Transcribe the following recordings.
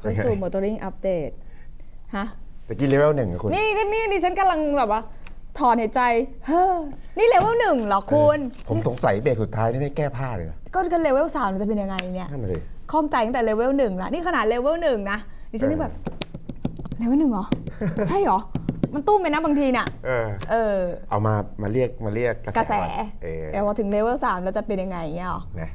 เข้าสู่ motoring update ฮะตะกี้เลเวลหนึ่งอะคุณ นี่ก็นี่ดิฉันกำลังแบบว่าถอนหายใจ เฮ้อ นี่เลเวลหนึ่งเหรอคุณผมสงสัยเบรกสุดท้ายนี่ไม่แก้ผ้าเลยเหรอก็กันเลเวลสามมันจะเป็นยังไงเนี่ยนั่นเลยข้องใจตั้งแต่เลเวลหนึ่งละนี่ขนาดเลเวลหนึ่งนะดิฉันนี่แบบเลเวลหนึ่งเหรอ ใช่เหรอ มันตุ้มไปนะบางทีน่ะ เออ เออ เอามามาเรียกมาเรียกกระแสก่อนเออแต่พอถึงเลเวลสามเราจะเป็นยังไงเงี้ยเหรอนะ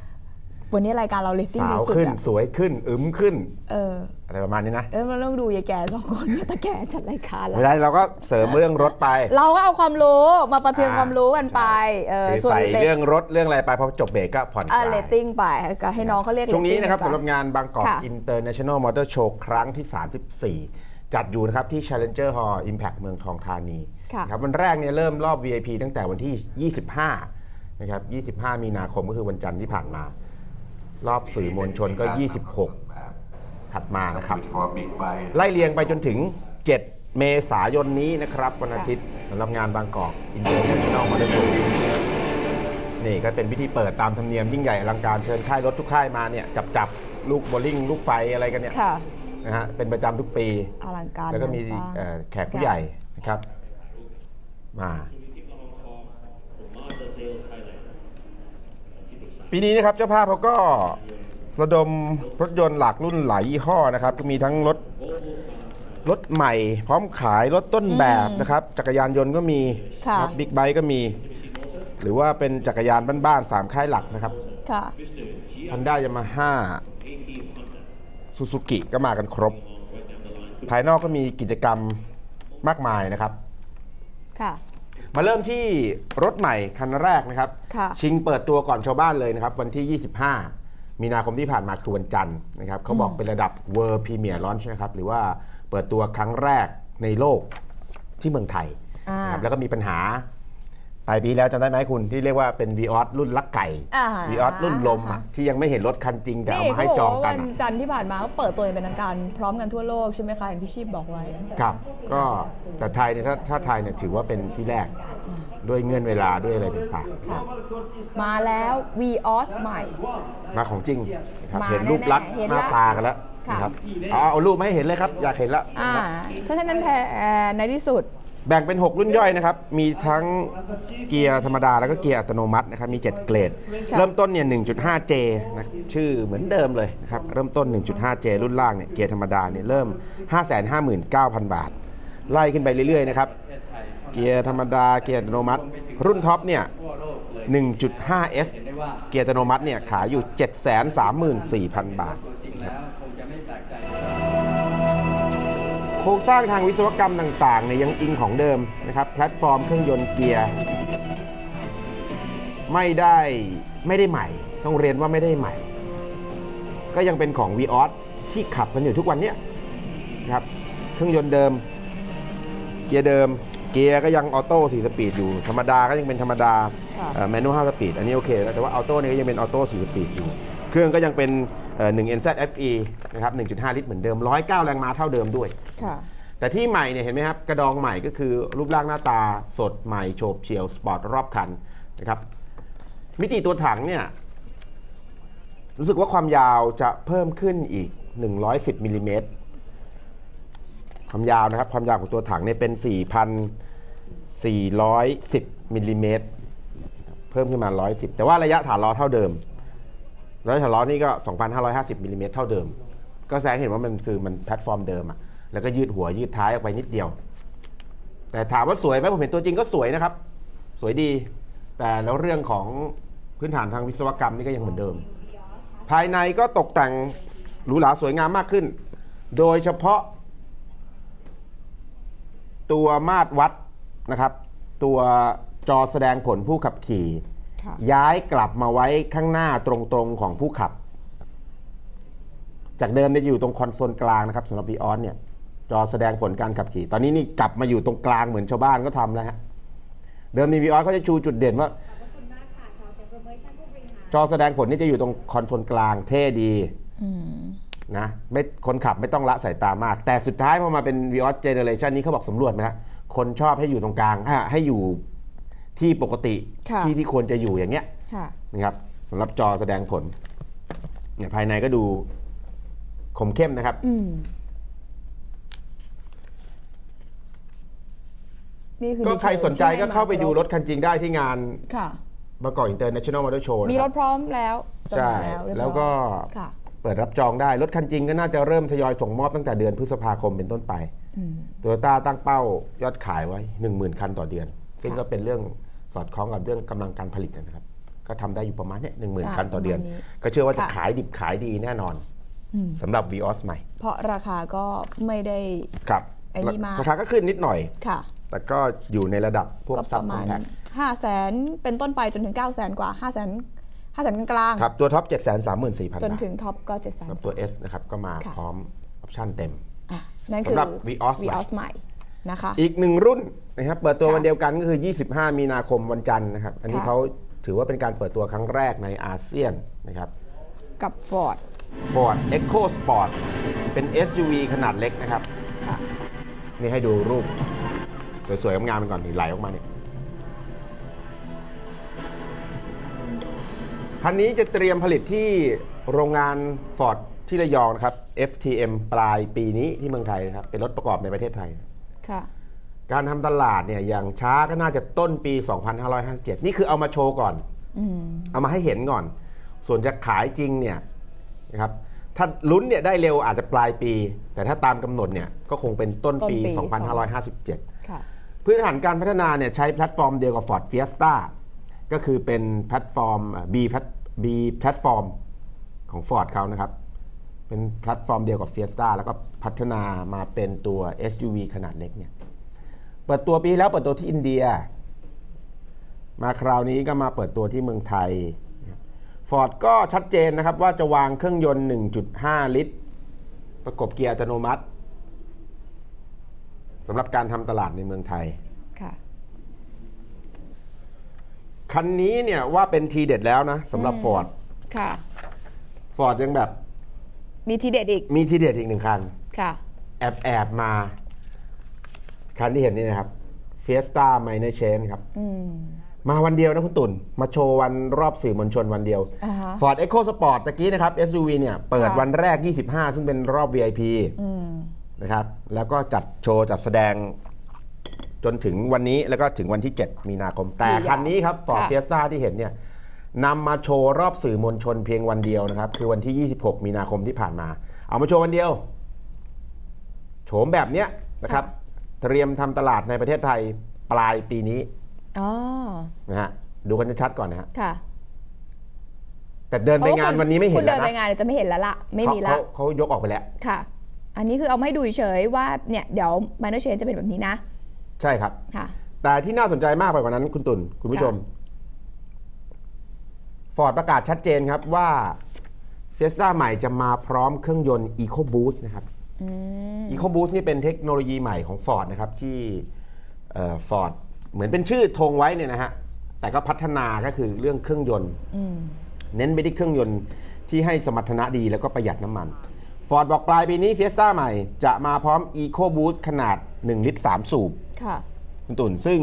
วันนี้รายการเราเลตติ้งสาดีวสุดขึ้นอะสวยขึ้นอึมขึ้น เออ อะไรประมาณนี้นะ เออมันต้องดูยายแก่สองคนเนี่ยตาแก่จัดรายการละไม่ได้เราก็เสริมเรื่องรถไป เราก็เอาความรู้มาประเทืองความรู้กันไป เออคือส่วนใส่เลตเรื่องรถเรื่องอะไรไปพอจบเบรกก็ผ่อนคอ่าลายเลตติ้งไปก็ให้น้องเขาเรียก ช่วงนี้ rating นะครับไปสำหรับงานบางกอก ค่ะ International Motor Show ครั้งที่ 34 จัดอยู่นะครับที่ Challenger Hall Impact เมืองทองธานีค่ะ นะครับวันแรกเนี่ยเริ่มรอบ VIP ตั้งแต่วันที่ 25 นะครับ 25 มีนาคมก็คือวันจันทร์ที่ผ่านมา รอบสื่อมวลชนก็ 26 ถัดมานะครับพอบิ๊กไบค์ไล่เรียงไปจนถึง 7 เมษายนนี้นะครับ วันอาทิตย์สำหรับงานบางกอก International Motor Show นี่ก็เป็นพิธีเปิดตามธรรมเนียมยิ่งใหญ่อลังการเชิญค่ายรถทุกค่ายมาเนี่ยจับจับลูกโบลิ่ง ลูกไฟอะไรกันเนี่ยค่ะนะฮะเป็นประจำทุกปี อลังการแล้วก็มีงานสร้างเอ่อแขกผู้ใหญ่นะครับ มา ปีนี้นะครับเจ้าภาพเขาก็ระดมรถยนต์หลากรุ่นหลายยี่ห้อนะครับ ก็มีทั้งรถรถใหม่ พร้อมขายรถต้นแบบนะครับ จักรยานยนต์ก็มีค่ะ บิ๊กไบค์ก็มี หรือว่าเป็นจักรยานบ้านๆสามค่ายหลักนะครับค่ะฮอนด้ายามาฮ่าซูซูกิก็มากันครบ ภายนอกก็มีกิจกรรมมากมายนะครับ ค่ะ มาเริ่มที่รถใหม่คันแรกนะครับ ค่ะ ชิงเปิดตัวก่อนชาวบ้านเลยนะครับ วันที่ 25 มีนาคมที่ผ่านมาคือวันจันทร์นะครับเขาบอกเป็นระดับ World Premier Launch นะครับ หรือว่าเปิดตัวครั้งแรกในโลกที่เมืองไทยอ่านนะครับแล้วก็มีปัญหา ปลายปีแล้วจำได้ไหมคุณที่เรียกว่าเป็น v ีออสรุ่นลักไก่อ่า v ีออสรุ่นลมอะที่ยังไม่เห็นรถคันจริงแต่เอานี่มาเขาให้บอกจองว่ากัวันนอะจันทร์ที่ผ่านมาเขาเปิดตัวอย่างเป็นทางการพร้อมกันทั่วโลกใช่ไหมคะอย่างที่ชีพบอกไว้ครับก็แต่ไทยเนี่ยถ้าถ้าไทยเนี่ยถือว่าเป็นที่แรกด้วยเงื่อนเวลาด้วยอะไรต่างค่ะมาแล้ว v ีออสใหม่ๆมาของจริงนะครับมาเห็นรูปลักษณ์แน่ๆเห็นหน้าละตากันแล้วค่ะนะครับเอาเอารูปมาให้เห็นเลยครับ อยากเห็นแล้วอ่านะครับถ้าท่านนั้นแพ้ในที่สุด แบ่งเป็น 6 รุ่นย่อยนะครับ มีทั้งเกียร์ธรรมดาแล้วก็เกียร์อัตโนมัตินะครับ มี 7 เกรดค่ะเริ่มต้นเนี่ย 1.5J นะชื่อเหมือนเดิมเลยนะครับ เริ่มต้น 1.5J รุ่นล่างเนี่ย เกียร์ธรรมดาเนี่ยเริ่ม 559,000 บาท ไล่ขึ้นไปเรื่อยๆนะครับ เกียร์ธรรมดา เกียร์อัตโนมัติ รุ่นท็อปเนี่ย 1.5S เกียร์อัตโนมัติเนี่ยขายอยู่ 734,000 บาทโครงสร้างทางวิศวกรรมต่างๆเนี่ยยังอิงของเดิมนะครับแพลตฟอร์มเครื่องยนต์เกียร์ไม่ได้ไม่ได้ใหม่ ต้องเรียนว่าไม่ได้ใหม่ ก็ยังเป็นของ v ีออสที่ขับกันอยู่ทุกวันเนี้ยนะครับเครื่องยนต์เดิม เกียร์เดิม เกียร์ก็ยังออโต้สี่สปีดอยู่ ธรรมดาก็ยังเป็นธรรมดาค่ะแมนนวลห้าสปีดอันนี้โอเคแล้วแต่ว่าออโต้เนี่ยก็ยังเป็นออโต้สี่สปีดอยู่ เครื่องก็ยังเป็นเอ่อ1 NZ FE นะครับ1.5 ลิตรเหมือนเดิม 109 แรงม้าเท่าเดิมด้วยค่ะ แต่ที่ใหม่เนี่ยเห็นไหมครับ กระดองใหม่ก็คือรูปร่างหน้าตาสดใหม่โฉบเฉี่ยวสปอร์ตรอบคันนะครับ มิติตัวถังเนี่ย รู้สึกว่าความยาวจะเพิ่มขึ้นอีก 110มิลลิเมตรความยาวนะครับ ความยาวของตัวถังเนี่ยเป็น 4,410มิลลิเมตรเพิ่มขึ้นมา 110 แต่ว่าระยะฐานล้อเท่าเดิมระยะฐานล้อนี่ก็ 2,550มิลลิเมตรเท่าเดิม ก็แสดงเห็นว่ามันคือมันแพลตฟอร์มเดิมอะ แล้วก็ยืดหัวยืดท้ายออกไปนิดเดียว แต่ถามว่าสวยไหมผมเห็นตัวจริงก็สวยนะครับ สวยดี แต่แล้วเรื่องของพื้นฐานทางวิศวกรรมนี่ก็ยังเหมือนเดิม ภายในก็ตกแต่งหรูหราสวยงามมากขึ้น โดยเฉพาะ ตัวมาตรวัดนะครับ ตัวจอแสดงผลผู้ขับขี่ค่ะย้ายกลับมาไว้ข้างหน้าตรงๆของผู้ขับ จากเดิมเนี่ยจะอยู่ตรงคอนโซลกลางนะครับสำหรับ v ีออสเนี่ย จอแสดงผลการขับขี่ ตอนนี้นี่กลับมาอยู่ตรงกลางเหมือนชาวบ้านก็ทำแล้วฮะ เดิมใน v ีออสเขาจะชูจุดเด่นว่า จอแสดงผลนี่จะอยู่ตรงคอนโซลกลางเท่ดีอืมนะไม่คนขับไม่ต้องละสายตามาก แต่สุดท้ายพอมาเป็น v ีออสเจเนเรชันนี้เขาบอกสำรวจนะคนชอบให้อยู่ตรงกลางอะให้อยู่ที่ปกติค่ะที่ที่ควรจะอยู่อย่างเงี้ยค่ะนะครับสำหรับจอแสดงผลเนี่ยภายในก็ดูคมเข้มนะครับ อืม นี่คือก็ใครสนใจก็เข้าไปดูรถคันจริงได้ที่งานค่ะบางกอกอินเตอร์เนชั่นแนลมอเตอร์โชว์มีรถพร้อมแล้วจำหใช่น่ายแล้วเรียบร้อยแล้วก็ค่ะเปิดรับจองได้ รถคันจริงก็น่าจะเริ่มทยอยส่งมอบตั้งแต่เดือนพฤษภาคมเป็นต้นไปอืมโตโยต้าตั้งเป้ายอดขายไว้ 10,000 คันต่อเดือน ซึ่งค่ะก็เป็นเรื่องสอดคล้องกับเรื่องกำลังการผลิตนะครับ ก็ทำได้อยู่ประมาณเนี้หนึ่งหมื่นอ่าคันต่อเดือนประมาณนี้ก็เชื่อว่าจะค่ะขายดิบขายดีแน่นอนอืมสำหรับ Vios ใหม่ เพราะราคาก็ไม่ได้ครับไอ้นี่มากราคาก็ขึ้นนิดหน่อยค่ะ แต่ก็อยู่ในระดับพวกก็ซัปบระคอมามณแพค5 0 0แสนเป็นต้นไปจนถึง9 0 0แสนกว่า5 0 0แสน5 0 0แสนกลางครับตัวท็อป 7 3 4 0 0 0บาทจนถึงท็อปก็7 0 0แสนครับตัว S นะครับก็มาค่ะ พร้อมออปชั่นเต็ม อะนั่นคือ สำหรับ Vios ใหม่ Vios ใหม่นะคะ อีกหนึ่งรุ่นนะครับเปิดตัวค่ะวันเดียวกันก็คือ 25 มีนาคมวันจันทร์นะครับ อันนี้ค่ะ เขาถือว่าเป็นการเปิดตัวครั้งแรกในอาเซียนนะครับ กับ Ford Ford Echo Sport เป็น SUV ขนาดเล็กนะครับค่ะนี่ให้ดูรูป สวยๆงามๆไปก่อนนี่ไหลออกมาเนี่ยคันนี้จะเตรียมผลิตที่โรงงาน Ford ที่ระยองนะครับ FTM ปลายปีนี้ที่เมืองไทยนะครับเป็นรถประกอบในประเทศไทย ค่ะ การทำตลาดเนี่ยอย่างช้าก็น่าจะต้นปี 2557 นี่คือเอามาโชว์ก่อน อืม เอามาให้เห็นก่อน ส่วนจะขายจริงเนี่ยนะครับ ถ้าลุ้นเนี่ยได้เร็วอาจจะปลายปี แต่ถ้าตามกำหนดเนี่ยก็คงเป็นต้นปี ต้นปี 2557 ค่ะ พื้นฐานการพัฒนาเนี่ยใช้แพลตฟอร์มเดียวกับ Ford Fiesta ก็คือเป็นแพลตฟอร์ม B แพลต B แพลตฟอร์มของ Ford เขานะครับ เป็นแพลตฟอร์มเดียวกับ Fiesta แล้วก็พัฒนามาเป็นตัว SUV ขนาดเล็กเนี่ยเปิดตัวปีแล้วเปิดตัวที่อินเดีย มาคราวนี้ก็มาเปิดตัวที่เมืองไทยฟอร์ดก็ชัดเจนนะครับว่าจะวางเครื่องยนต์ 1.5 ลิตร ประกบเกียร์อัตโนมัติ สำหรับการทำตลาดในเมืองไทย ค่ะ คันนี้เนี่ยว่าเป็นทีเด็ดแล้วนะสำหรับอืม ฟอร์ดค่ะ ฟอร์ดยังแบบมีทีเด็ดอีก มีทีเด็ดอีกหนึ่งคัน ค่ะ แอบแอบมา คันที่เห็นนี่นะครับ Fiesta Minor Change ครับ อืม มาวันเดียวนะคุณตุ่น มาโชว์วันรอบสื่อมวลชนวันเดียว อ่าฮะ Ford Echo Sport ตะกี้นะครับ SUV เนี่ยเปิดค่ะ วันแรก 25 ซึ่งเป็นรอบ VIP อืม นะครับแล้วก็จัดโชว์จัดแสดงจนถึงวันนี้แล้วก็ถึงวันที่ 7 มีนาคม แต่มียาวคันนี้ครับ Ford ค่ะ Fiesta ที่เห็นเนี่ยนำมาโชว์รอบสื่อมวลชนเพียงวันเดียวนะครับ คือวันที่ 26 มีนาคมที่ผ่านมา เอามาโชว์วันเดียว โฉมแบบเนี้ยนะครับ เตรียมทำตลาดในประเทศไทยปลายปีนี้อ๋อนะฮะดูกันชัดๆก่อนนะฮะค่ะ แต่เดินไปงานวันนี้ไม่เห็นคุณแล้เดิวนไปนะงานเดี๋ยวจะไม่เห็นแล้วล่ะไม่มีเขาละเขาเขายกออกไปแล้วค่ะ อันนี้คือเอามาให้ดูเฉยๆว่าเนี่ยเดี๋ยว minor change จะเป็นแบบนี้นะ ใช่ครับ ค่ะ แต่ที่น่าสนใจมากไปกว่านั้นคุณตุลคุณผู้ชมฟอร์ดประกาศชัดเจนครับว่าเฟสซ่าใหม่จะมาพร้อมเครื่องยนต์ EcoBoost นะครับอืม EcoBoost นี่เป็นเทคโนโลยีใหม่ของ Ford นะครับ ที่ฟอร์ดเหมือนเป็นชื่อธงไว้เนี่ยนะฮะ แต่ก็พัฒนาก็คือเรื่องเครื่องยนต์อืมเน้นไปที่เครื่องยนต์ที่ให้สมรรถนะดีแล้วก็ประหยัดน้ำมัน Ford บอกปลายปีนี้เฟสซ่าใหม่จะมาพร้อม EcoBoost ขนาด 1 ลิตร 3 สูบค่ะคุณตุ่นซึ่ง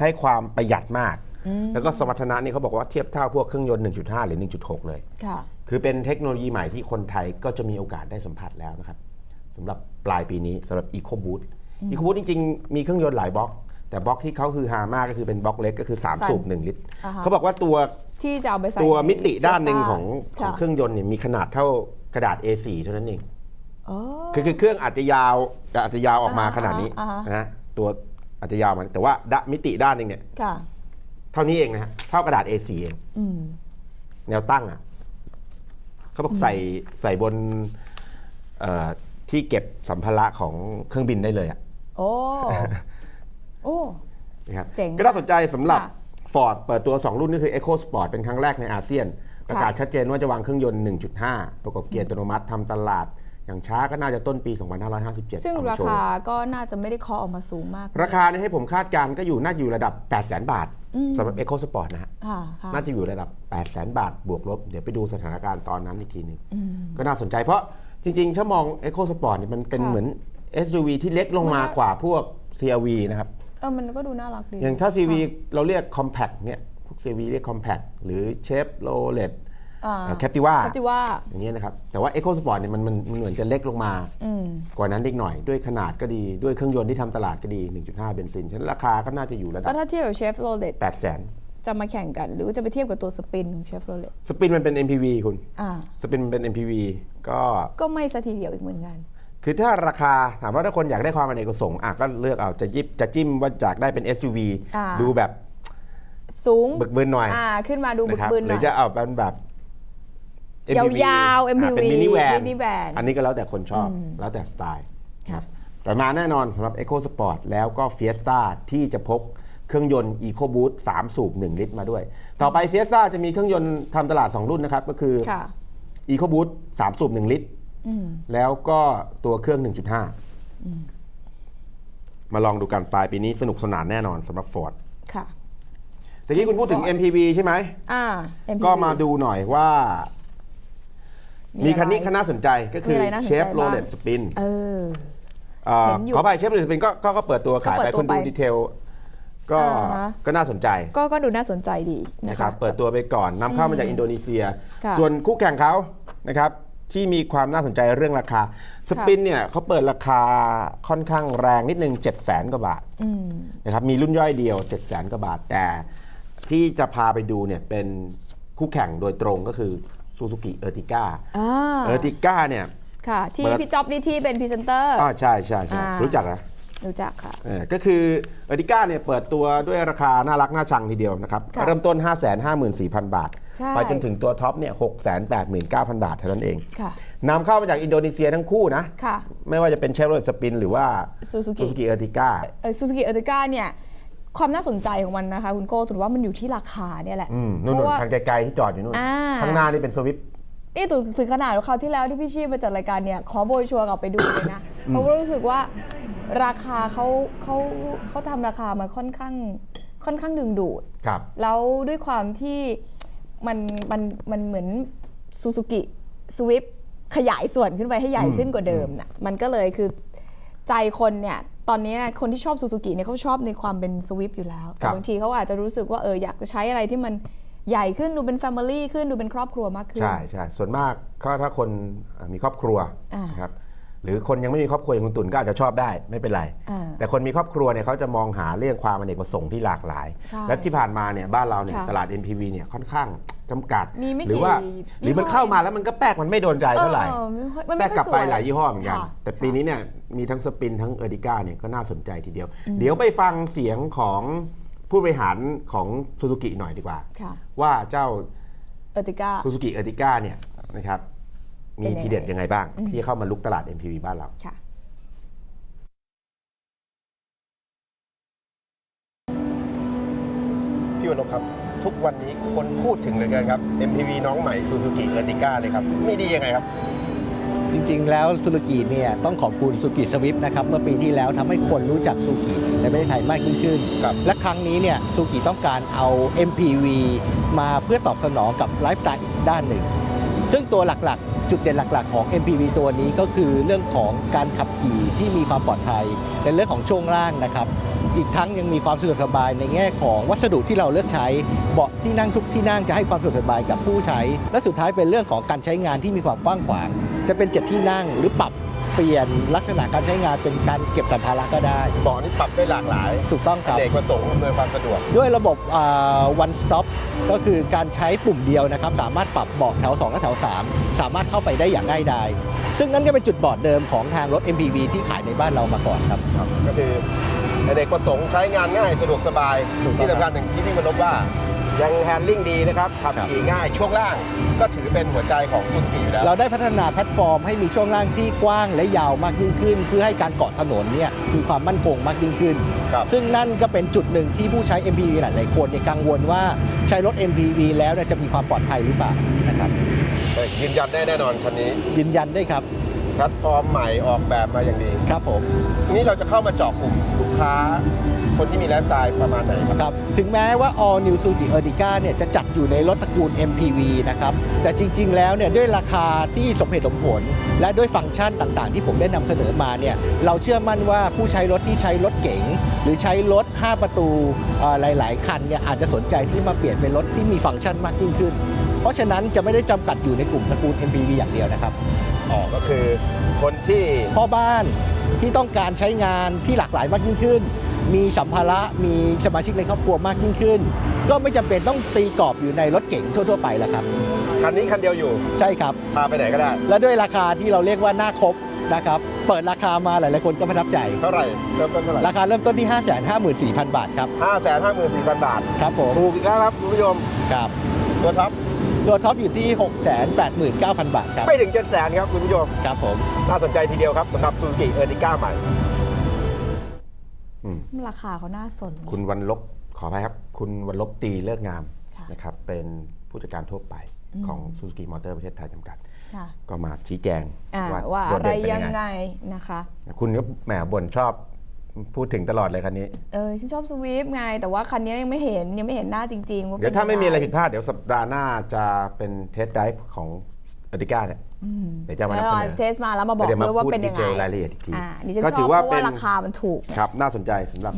ให้ความประหยัดมากอืมแล้วก็สมรรถนะนี่เขาบอกว่าเทียบเท่าพวกเครื่องยนต์ 1.5 หรือ 1.6 เลยค่ะคือเป็นเทคโนโลยีใหม่ที่คนไทยก็จะมีโอกาสได้สัมผัสแล้วนะครับสำหรับปลายปีนี้สำหรับ EcoBoost EcoBoost จริงๆ มีเครื่องยนต์หลายบล็อก แต่บล็อกที่เขาคือฮามากก็คือเป็นบล็อกเล็กก็คือ 3 สูบ 1 ลิตรอ่าฮะเขาบอกว่าตัวที่จะเอาไปใส่ตัวในมิติด้านหนึ่ง Fiesta ของของค่ะเครื่องยนต์เนี่ยมีขนาดเท่า กระดาษ A4 เท่านั้นเองอ๋อคือคือเครื่องอาจจะยาวอาจจะยาวออกมาอ่าขนาดนี้อ่าฮะนะตัวอาจจะยาวมาแต่ว่าดะมิติด้านหนึ่งเนี่ยค่ะเท่านี้เองนะฮะเท่ากระดาษ A4 เองอืมแนวตั้งอะเขาบอกใส่ใส่บนเอ่อที่เก็บสัมภาระของเครื่องบินได้เลยอะโอ้โอ้นะครับเจ๋งก็น่าสนใจสำหรับค่ะ Ford เปิดตัว 2 รุ่นนี่คือ Eco Sport เป็นครั้งแรกในอาเซียน ประกาศชัดเจนว่าจะวางเครื่องยนต์ 1.5 ประกอบเกียร์อัตโนมัติทำตลาด อย่างช้าก็น่าจะต้นปี 2557 ซึ่งเอมราโชว์คาก็น่าจะไม่ได้เคาะออกมาสูงมาก ราคาเนี่ยให้ผมคาดการณ์ก็อยู่น่าจะอยู่ระดับ 8 0 0 0 0 0 บาทอืมสำหรับ Eco Sport นะฮะค่ะค่ะน่าจะอยู่ระดับ 8 0 0 0 0 0 บาท บวกลบ เดี๋ยวไปดูสถานการณ์ตอนนั้นอีกทีหนึ่งอืมก็น่าสนใจเพราะจริงๆ ถ้ามอง Eco Sport เนี่ยมันเป็นค่ะเหมือน SUV ที่เล็กลงมามันกว่าพวก CRV นะครับเออมันก็ดูน่ารักดี อย่างถ้า CV ค่ะเราเรียก Compact เนี่ย พวก CV เรียก Compact หรือ Chevrolet แคปติว่าแคปติว่าอย่างเงี้ยนะครับ แต่ว่า Eco Sport เนี่ยมันมันมันเหมือนจะเล็กลงมาอืมกว่านั้นอีกหน่อยด้วยขนาดก็ดีด้วยเครื่องยนต์ที่ทำตลาดก็ดี 1.5 เบนซินฉะนั้นราคาก็น่าจะอยู่ระดัก็บถ้าเทียบกับเชฟโรเลต8 0 0 0 0นจะมาแข่งกันหรือว่าจะไปเทียบกับตัวสปินของเชฟโรเลตสปินมันเป็น MPV คุณอ่าสปินมันเป็น MPV ก็ก็ไม่สัทีเดียวอีกเหมือนกัน คือถ้าราคาถามว่าถ้าคนอยากได้ความอเนกประสงค์อะก็เลือกเอาจะยิบจะจิ้มว่าอยากได้เป็น SUV อ่าดูแบบ สูงบึกบึนหน่อยอ่าขึ้นมาดูบึนะกครับบึนหหรืน่ออยจะเอาเป็นแบบ MPV ยาวๆอะ MPV เป็นมินิแวนมินิแวน อันนี้ก็แล้วแต่คนชอบแล้วแต่สไตล์ค่ะ แต่มาแน่นอนสำหรับ Eco Sport แล้วก็ Fiesta ที่จะพกเครื่องยนต์ EcoBoost 3 สูบ 1 ลิตรมาด้วย ต่อไป Fiesta จะมีเครื่องยนต์ทำตลาด 2 รุ่นนะครับ ก็คือ ค่ะ EcoBoost 3 สูบ 1 ลิตร อืม แล้วก็ตัวเครื่อง 1.5 มาลองดูกันปลายปีนี้สนุกสนานแน่นอนสำหรับ Ford ค่ะ ตะกี้คุณพูดถึง Ford MPV ใช่ไหม อ่า MPV ก็มาดูหน่อยว่า มีมีคันนี้อะไรคันน่าสนใจก็คืมีออะไรน่าสนเชใจฟโรเลตบ้าง สปินเอออ่าเห็นอยู่ขอไปเชฟโรเลตสปินก็ก็ก็เปิดตัวขายก็ไปเปิดตัวคุณดูไปดีเทล ก็อ่าฮะ ก็น่าสนใจก็ก็ดูน่าสนใจดีนะนะคคะ รับเปิดตัวไปก่อนนำเข้ามาจากอินโดนีเซีย ค่ะส่วนคู่แข่งเขานะครับที่มีความน่าสนใจเรื่องราคาสปินเนี่ยเขาเปิดราคาค่อนข้างแรงนิดนึง7 0 0 0 0 0กว่าบาท อืม นะครับมีรุ่นย่อยเดียว 7 0 0 0 0 0กว่าบาท แต่ ที่จะพาไปดูเนี่ยเป็นคู่แข่งโดยตรงก็คือซูซูกิเออร์ติก้าอ่าเออร์ติก้าเนี่ย ค่ะ ที่เปิด พี่จ๊อบนี่ที่เป็นพรีเซนเตอร์ อ่าใช่ใช่ใช่อ่ารู้ รู้จักนะ รู้จักค่ะ เออก็คือเออร์ติก้าเนี่ยเปิดตัวด้วยราคาน่ารักน่าชังทีเดียวนะครับ ค่ะเริ่มต้น 5 5 4 0 0 0 บาท ใช่ ไปจนถึงตัวท็อปเนี่ย6 8 9 0 0 0 บาทเท่านั้นเองค่ะ นำเข้ามาจากอินโดนีเซียทั้งคู่นะ ค่ะ ไม่ว่าจะเป็นเชฟโรเลตสปินหรือว่า Suzuki ซูซูกิเออร์ติก้า เออซูซูกิเออร์ติก้าเนี่ย ความน่าสนใจของมันนะคะ คุณโก้ถือว่ามันอยู่ที่ราคาเนี่ยแหละอืมนู่นเพราะว่า ๆคันไกลๆที่จอดอยู่นู่นอ่า ข้างหน้านี่เป็นสวิฟนี่ถึงถึงขนาดว่าคราวที่แล้วที่พี่ชีพมาจัดรายการเนี่ย ขอโบยชัวร์กลับไปดูเลยนะ เพราะว่ารู้สึกว่าราคาเขาเขาเขาทำราคามาค่อนข้างค่อนข้างดึงดูด ครับ แล้วด้วยความที่มันมันมันเหมือนซูซูกิสวิฟขยายส่วนขึ้นไปให้ใหญ่ขึ้นกว่าเดิมน่ะมันก็เลยคือ ใจคนเนี่ยตอนนี้นะคนที่ชอบซูซูกิเนี่ยเขาชอบในความเป็นสวิฟอยู่แล้ว แต่ครับบางทีเขาอาจจะรู้สึกว่าเอออยากจะใช้อะไรที่มันใหญ่ขึ้นดูเป็นแฟมิลี่ขึ้นดูเป็นครอบครัวมากขึ้น ใช่ใช่ส่วนมากก็ถ้าคนอะมีครอบครัวอ่านนะครับ หรือคนยังไม่มีครอบครัวอย่างคุณตุ่นก็อาจจะชอบได้ไม่เป็นไรอ่าแต่คนมีครอบครัวเนี่ยเขาจะมองหาเรื่องความอเนกประสงค์ที่หลากหลายใช่และที่ผ่านมาเนี่ยบ้านเราเนี่ยค่ะตลาด MPV เนี่ยค่อนข้างจำกัดมีไม่หรือว่ากี่หรือมันยี่ห้อเข้ามาแล้วมันก็แปลกมันไม่โดนใจเท่าไหร่เออไม่ค่อยมันแปลไม่กค่อยกลับไปสวยหลายยี่ห้อเหมือนกันค่ะแต่ปีนี้เนี่ยมีทั้งสปินทั้งเออร์ดิก้าเนี่ยก็น่าสนใจทีเดียว เดี๋ยวไปฟังเสียงของผู้บริหารของซูซูกิหน่อยดีกว่าค่ะว่าเจ้าเออร์ติก้าซูซูกิเออร์ติก้าเนี่ยนะครับ มีเป็นยังไงทีเด็ดยังไงบ้าง ที่จะเข้ามาลุกตลาด MPV บ้านเราค่ะพี่วรบครับ ทุกวันนี้คนพูดถึงเหลยกันครับ MPV น้องใหม่ซูซูกิเออร์ติก้าเลยครับ ไม่ดียังไงครับ จริงๆ แล้วซูซูกิเนี่ยต้องขอบคุณซูกิสวิฟนะครับ เมื่อปีที่แล้วทำให้คนรู้จักซูกิในประเทศไทยมากยิ่งขึ้นครับและครั้งนี้เนี่ยซูกิต้องการเอา MPV มาเพื่อตอบสนองกับไลฟ์สไตล์อีกด้านหนึ่ง ซึ่งตัวหลักๆ จุดเด่นหลัก ๆ ของ MPV ตัวนี้ก็คือเรื่องของการขับขี่ที่มีความปลอดภัยในเรื่องของช่วงล่างนะครับ อีกทั้งยังมีความสะดวกสบายในแง่ของวัสดุที่เราเลือกใช้ เบาะที่นั่งทุกที่นั่งจะให้ความสะดวกสบายกับผู้ใช้ และสุดท้ายเป็นเรื่องของการใช้งานที่มีความกว้างขวาง จะเป็นเจ็ดที่นั่งหรือปรับ เปลี่ยนลักษณะการใช้งานเป็นการเก็บสัมภาระก็ได้ เบาะนี่ปรับได้หลากหลายถูกต้องครับ เด็กประสงค์อำนวยความสะดวก ด้วยระบบอ่า one stop ก็คือการใช้ปุ่มเดียวนะครับ สามารถปรับเบาะแถว 2 และแถว 3 สามารถเข้าไปได้อย่างง่ายดาย ซึ่งนั่นก็เป็นจุดบอดเดิมของทางรถ MPV ที่ขายในบ้านเรามาก่อนครับ ก็คือเด็กประสงค์ใช้งานง่ายสะดวกสบายถูกต้องที่สำคัญอย่างที่พี่วรบว่า ยังแฮนดิ้งดีนะครับขับครับ ขี่ง่ายช่วงล่างก็ถือเป็นหัวใจของซูซูกิอยู่แล้ว เราได้พัฒนาแพลตฟอร์มให้มีช่วงล่างที่กว้างและยาวมากยิ่งขึ้น เพื่อให้การเกาะถนนเนี่ยมีความมั่นคงมากยิ่งขึ้น ครับ ซึ่งนั่นก็เป็นจุดหนึ่งที่ผู้ใช้ MPV หลาย ๆ คนเนี่ยกังวลว่าใช้รถ MPV แล้วเนี่ยจะมีความปลอดภัยหรือเปล่านะครับยืนยันได้แน่นอนคันนี้ยืนยันได้ครับแพลตฟอร์มใหม่ออกแบบมาอย่างดี ครับผมทีนี้เราจะเข้ามาเจาะกลุ่มลูกค้า คนที่มีไลฟ์สไตล์ประมาณไหนครับ ครับถึงแม้ว่า All New Suzuki Ertiga เนี่ยจะจัดอยู่ในรถตระกูล MPV นะครับแต่จริง ๆ แล้วเนี่ยด้วยราคาที่สมเหตุสมผล และด้วยฟังก์ชันต่างๆ ที่ผมได้นำเสนอมาเนี่ยเราเชื่อมั่นว่าผู้ใช้รถที่ใช้รถเก๋งหรือใช้รถ 5 ประตูเอ่อหลาย ๆ คันเนี่ยอาจจะสนใจที่มาเปลี่ยนเป็นรถที่มีฟังก์ชันมากยิ่งขึ้น เพราะฉะนั้นจะไม่ได้จำกัดอยู่ในกลุ่มตระกูล MPV อย่างเดียวนะครับ อ๋อก็คือคนที่ พ่อบ้านที่ต้องการใช้งานที่หลากหลายมากยิ่งขึ้น มีสัมภาระมีสมาชิกในครอบครัวมากยิ่งขึ้น ก็ไม่จำเป็นต้องตีกรอบอยู่ในรถเก๋งทั่ว ๆ ไปแล้วครับ คันนี้คันเดียวอยู่ใช่ครับ พาไปไหนก็ได้ และด้วยราคาที่เราเรียกว่าหน้าครบนะครับเปิดราคามาหลายๆคนก็ประทับใจ เท่าไหร่เริ่มต้นเท่าไหร่ราคาเริ่มต้นที่ 554,000 บาทครับห้าแสนห้าหมื่นสี่พันบาทครับผมถูกอีกแล้วครับคุณผู้ชมครับตัวท็อปตัวท็อปอยู่ที่ 689,000 บาทครับไม่ถึงเจ็ดแสนครับคุณผู้ชมครับผมน่าสนใจทีเดียวครับสำหรับซูซูกิเออร์ติก้าใหม่อืม ราคาเขาน่าสน คุณวันลบขออภัยครับ คุณวันลบตีเลิกงามค่ะนะครับเป็นผู้จัดการทั่วไปอืมของซูซูกิมอเตอร์ประเทศไทยจำกัดค่ะก็มาชี้แจงอ่าว่าโดอะดไรเด่นเป็นยังไงไงนะคะ คุณก็แหมบ่นชอบพูดถึงตลอดเลยคันนี้ เออฉันชอบสวีปไง แต่ว่าคันนี้ยังไม่เห็นยังไม่เห็นหน้าจริงๆว่าเดี๋ยวป็นถ้าไม่มีอะไรยังงผิดพลาดเดี๋ยวสัปดาห์หน้าจะเป็นเทสไดฟ์ของเออร์ติก้าเนี่ยอืมเดี๋ยวจะมานำแล้วเสเรานอเทสมาแล้วมาบอกเดี๋ยวมาด้วยว่าพูดเป็นดียังเทไงลรายละเอียดอีกทีอ่าดิฉันก็ชถือบอว่าเพราะเป็ว่านราคามันถูกครับน่าสนใจสำหรับ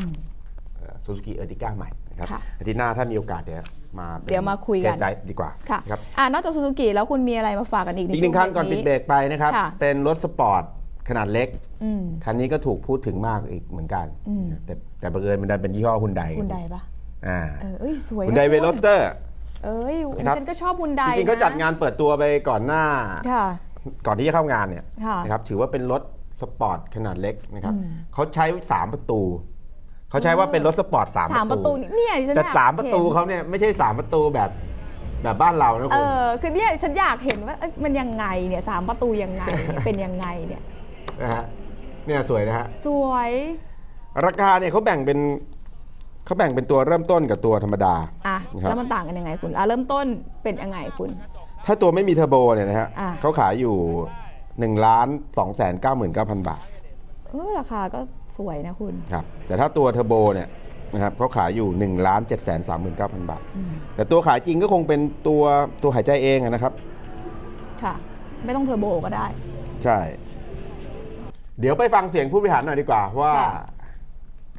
ซูซูกิเออร์ติก้าใหม่นะครับค่ะอาทิตย์หน้าถ้ามีโอกาสเดี๋ยวมาป็นเดี๋ยวมาคุยกันเทสไดฟ์ดีกว่าค่ะครับอ่านอกจากซูซูกิแล้วคุณมีอะไรมาฝากกันอีกในอีกหนึ่งคันก่อนปิดเบรกไปนะครับค่ะเป็นรถสปอร์ตขนาดเล็กอืมคันนี้ก็ถูกพูดถึงมากอีกเหมือนกันอืมแต่แต่บังเอิญมันดันเป็นยี่ห้อฮุนไดฮุนไดปะอ่าเออเอ้ยสวยฮุนไดนะเวโรสเตอร์ เอ้ยครับ ฉันก็ชอบฮุนไดจริงๆก็จัดงานเปิดตัวไปก่อนหน้า ค่ะ ก่อนที่จะเข้างานเนี่ยค่ะนะครับถือว่าเป็นรถสปอร์ตขนาดเล็กนะครับอืมเขาใช้ 3 ประตู เขาใช้ว่าเป็นรถสปอร์ต 3 สามประตู นี่เนี่ยดิฉันแต่อยากสามประตูเห็นเขาเนี่ยไม่ใช่ 3 ประตูแบบแบบบ้านเรานะเอคุณอคือเนี่ยฉันอยากเห็นว่าเอ้ยมันยังไงเนี่ยสามประตูยังไงเนี่ยเป็นยังไงเนี่ย นะฮะเนี่ยสวยนะฮะ สวย ราคาเนี่ยเขาแบ่งเป็น เขาแบ่งเป็นตัวเริ่มต้นกับตัวธรรมดา อะครับ แล้วมันต่างกันยังไงคุณอะเริ่มต้นเป็นยังไงคุณ ถ้าตัวไม่มีเทอร์โบเนี่ยนะฮะอะ เขาขายอยู่1ล้าน2แสน9 9 0 0 0บาทเออราคาก็สวยนะคุณ ครับแต่ถ้าตัวเทอร์โบเนี่ยนะครับเขาขายอยู่1ล้าน7แสน3 9 0 0 0 บาทแต่ตัวขายจริงก็คงเป็นตัวตัวหายใจเองอะนะครับ ค่ะ ไม่ต้องเทอร์โบก็ได้ ใช่ เดี๋ยวไปฟังเสียงผู้บริหารหน่อยดีกว่าว่าค่ะ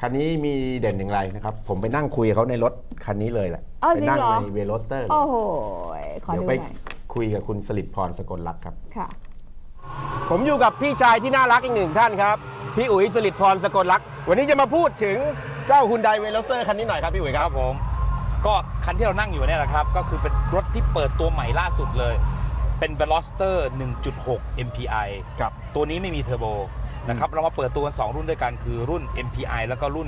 คันนี้มีเด่นอย่างไรนะครับ ผมไปนั่งคุยกับเขาในรถคันนี้เลยแหละอ้าวไปจริงนั่เหรอ ในเวโรสเตอร์โอ้โหขอเดี๋ยวดูไปหน่อยคุยกับคุณสลิดพรสกลรัตน์ครับ ค่ะ ผมอยู่กับพี่ชายที่น่ารักอีกหนึ่งท่านครับ พี่อุ๋ยสลิดพรสกลรักษ์วันนี้จะมาพูดถึงเจ้าฮุนไดเวโรสเตอร์คันนี้หน่อยครับพี่อุ๋ยคครัรับบผม ก็คันที่เรานั่งอยู่เนี่ยนะครับ ก็คือเป็นรถที่เปิดตัวใหม่ล่าสุดเลย เป็น Veloster 1.6 MPI ครับ ตัวนี้ไม่มีเทอร์โบ นะครับเรามาเปิดตัวกัน2รุ่นด้วยกันคือรุ่น MPI แล้วก็รุ่น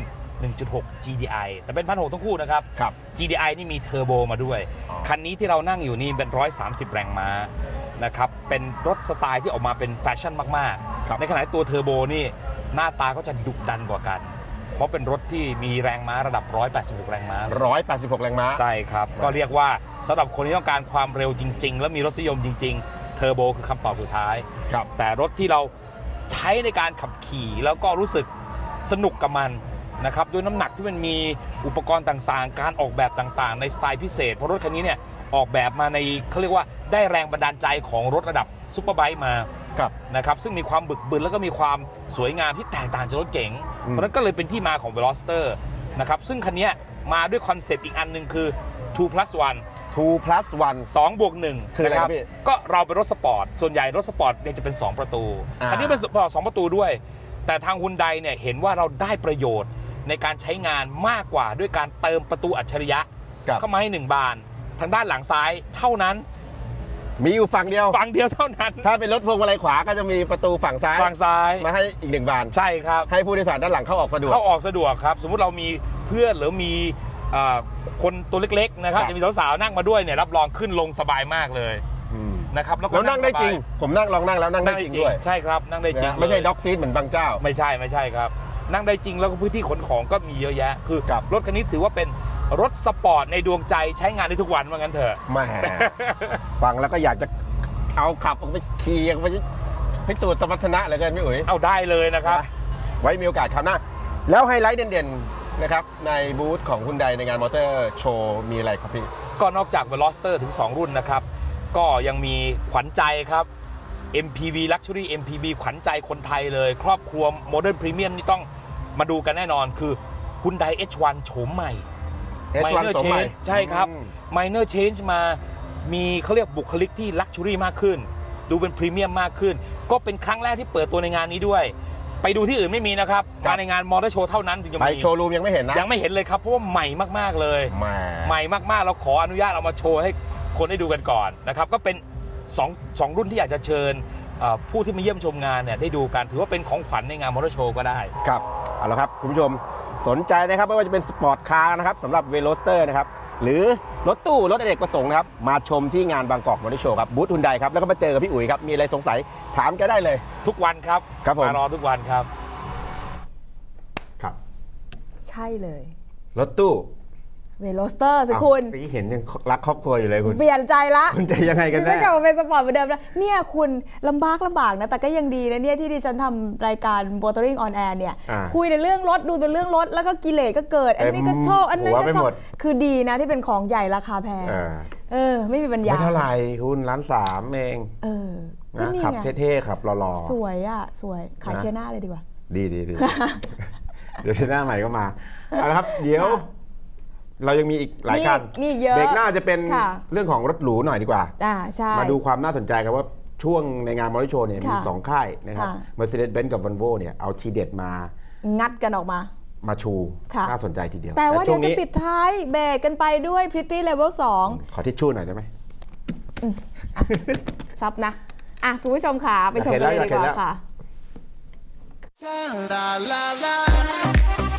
1.6 GDI แต่เป็นพันหทั้งคู่นะครับ ครับ GDI นี่มีเทอร์โบมาด้วย อ๋อ คันนี้ที่เรานั่งอยู่นี่เป็น 130 แรงม้านะครับ เป็นรถสไตล์ที่ออกมาเป็นแฟชั่นมากครับๆในขณะที่ตัวเทอร์โบนี่หน้าตาก็จะดุดันกว่ากัน เพราะเป็นรถที่มีแรงม้าระดับ 186 แรงม้าร้อยแปดสิบหกแรงม้า ใช่ครับ ก็เรียกว่าสำหรับคนที่ต้องการความเร็วจริง ๆ แล้วมีรสนิยมจริง ๆ เทอร์โบคือคำตอบสุดท้าย ครับ แต่รถที่เรา ใช้ในการขับขี่แล้วก็รู้สึกสนุกกับมันนะครับด้วยน้ำหนักที่มันมีอุปกรณ์ต่างๆ การออกแบบต่างๆ ในสไตล์พิเศษ เพราะรถคันนี้เนี่ยออกแบบมาในเขาเรียกว่าได้แรงบันดาลใจของรถระดับซุปเปอร์ไบค์มาครับนะครับซึ่งมีความบึกบึนแล้วก็มีความสวยงามที่แตกต่างจากรถเก๋งเพราะนั้นก็เลยเป็นที่มาของ Veloster นะครับซึ่งคันนี้มาด้วยคอนเซปต์อีกอันหนึ่งคือ 2 plus 1 2 plus 1 2บวก1คืออะไรครับพี่ก็เราเป็นรถสปอร์ต ส่วนใหญ่รถสปอร์ตเนี่ยจะเป็น 2 ประตูอ่าคันนี้เป็นสปอร์ตสองประตูด้วย แต่ทางฮุนไดเนี่ยเห็นว่าเราได้ประโยชน์ในการใช้งานมากกว่าด้วยการเติมประตูอัจฉริยะครับเข้ามาให้หนึ่งบาน ทางด้านหลังซ้ายเท่านั้น มีอยู่ฝั่งเดียวฝั่งเดียวเท่านั้น ถ้าเป็นรถพวงมาลัยขวาก็จะมีประตูฝั่งซ้ายฝั่งซ้ายมาให้อีกหนึ่งบานใช่ครับให้ผู้โดยสารด้านหลังเข้าออกสะดวกเข้าออกสะดวกครับ สมมุติเรามีเพื่อนหรือมีเอ่อ คนตัวเล็กๆนะครับครับจะมีสาวๆนั่งมาด้วยเนี่ยรับรองขึ้นลงสบายมากเลยอืมนะครับแล้วก็แล้วนั่งได้จริงสบายผมนั่งลองนั่งแล้วนั่งนั่ได้งจได้ริงจริงด้วยใช่ครับนั่งได้จริงนะไม่ใช่เลยด็อกซีทเหมือนบางเจ้า ไม่ใช่ไม่ใช่ครับ นั่งได้จริงแล้วก็พื้นที่ขนของก็มีเยอะแยะ คือครับรถคันนี้ถือว่าเป็นรถสปอร์ตในดวงใจใช้งานได้ทุกวันว่างั้นเถอะแหมฟังแล้วก็อยากจะเอาขับออกไปขี่ออกไปพิสูจน์สมรรถนะเหลือเกินพี่อุ๋ยเอาได้เลยนะครับ ไว้มีโอกาสคราวหน้าแล้วไฮไลท์เด่นๆ นะครับในบูธของคุณใดในงานมอเตอร์โชว์มีอะไรครับพี่ ก็นอกจาก Veloster ถึง 2 รุ่นนะครับ ก็ยังมีขวัญใจครับ MPV Luxury MPV ขวัญใจคนไทยเลย ครอบครัว Modern Premium นี่ต้องมาดูกันแน่นอนคือ Hyundai H1 โฉมใหม่ H1 Minor โฉมใหม่ Change ใช่ครับ อืม Minor Change มามีเขาเรียกบุคลิกที่ลักชัวรี่มากขึ้น ดูเป็นพรีเมียมมากขึ้น ก็เป็นครั้งแรกที่เปิดตัวในงานนี้ด้วย ไปดูที่อื่นไม่มีนะครับครับ มาในงานมอเตอร์โชว์เท่านั้นถึงจะไปมี โชว์รูมยังไม่เห็นนะ ยังไม่เห็นเลยครับเพราะว่าใหม่มากๆเลย แหมใหม่มากๆ เราขออนุญาตเอามาโชว์ให้คนได้ดูกันก่อนนะครับก็เป็น2องสองรุ่นที่อยากจะเชิญเอ่อผู้ที่มาเยี่ยมชมงานเนี่ยได้ดูกันถือว่าเป็นของขวัญในงานมอเตอร์โชว์ก็ได้ ครับ เอาละครับ คุณผู้ชมสนใจนะครับ ไม่ว่าจะเป็นสปอร์ตคาร์นะครับสำหรับเวโรสเตอร์นะครับ หรือรถตู้รถอเนกประสงค์นะครับ มาชมที่งานบางกอกมอเตอร์โชว์ครับบูธฮุนไดครับ แล้วก็มาเจอกับพี่อุ๋ยครับ มีอะไรสงสัยถามแกได้เลย ทุกวันครับครับผม มารอทุกวันครับ ครับ ใช่เลย รถตู้ เวโรสเตอร์สิคุณเมื่อกี้เห็นยังรักครอบครัวอยู่เลยคุณ เปลี่ยนใจละคุณจะยังไงกันดิแน่ฉันกลับมาเป็นสปอร์ตเหมือนเดิมแล้วเนี่ยคุณลำบากลำบากนะ แต่ก็ยังดีนะเนี่ยที่ดิฉันทำรายการ Motoring on Air เนี่ยอ่าคุยในเรื่องรถดูแต่เรื่องรถ แล้วก็กิเลสก็เกิด อันนี้ก็ชอบ อันนั้นหัวก็ไปชอหมบดคือดีนะที่เป็นของใหญ่ราคาแพงเออเออไม่มีปัญญาไม่เท่าไหร่คุณร้านสามเองเออก็นะนี่ขับไงเท่ๆขับหล่อสวยอะสวยขายนะเทียหน้าเลยดีกว่าๆดีดีดีเดี๋ยวหน้าใหม่ก็มาเอาละครับ เดี๋ยวค่ะ เรายังมีอีกหลายมีคันมีอีกเยอะเบรกหน้าจะเป็นค่ะเรื่องของรถหรูหน่อยดีกว่าอ่าใช่มาดูความน่าสนใจกันว่าช่วงในงานมอเตอร์โชว์เนี่ยมีค่ะ2ค่ายนะครับค่ะ Mercedes-Benz กับ Volvo เนี่ยเอาทีเด็ดมา งัดกันออกมามาชูค่ะน่าสนใจทีเดียว แต่ว่าช่เดี๋วยวงจะนี้ปิดท้ายเบรกกันไปด้วย Pretty Level 2 ขอทิชชู่หน่อยได้ไหมซับนะ อะ คุณผู้ชมค่ะ ไปชมอยากเห็นกันเลยแล้วดีกอยากเห็นแล้วว่าค่ะ La la la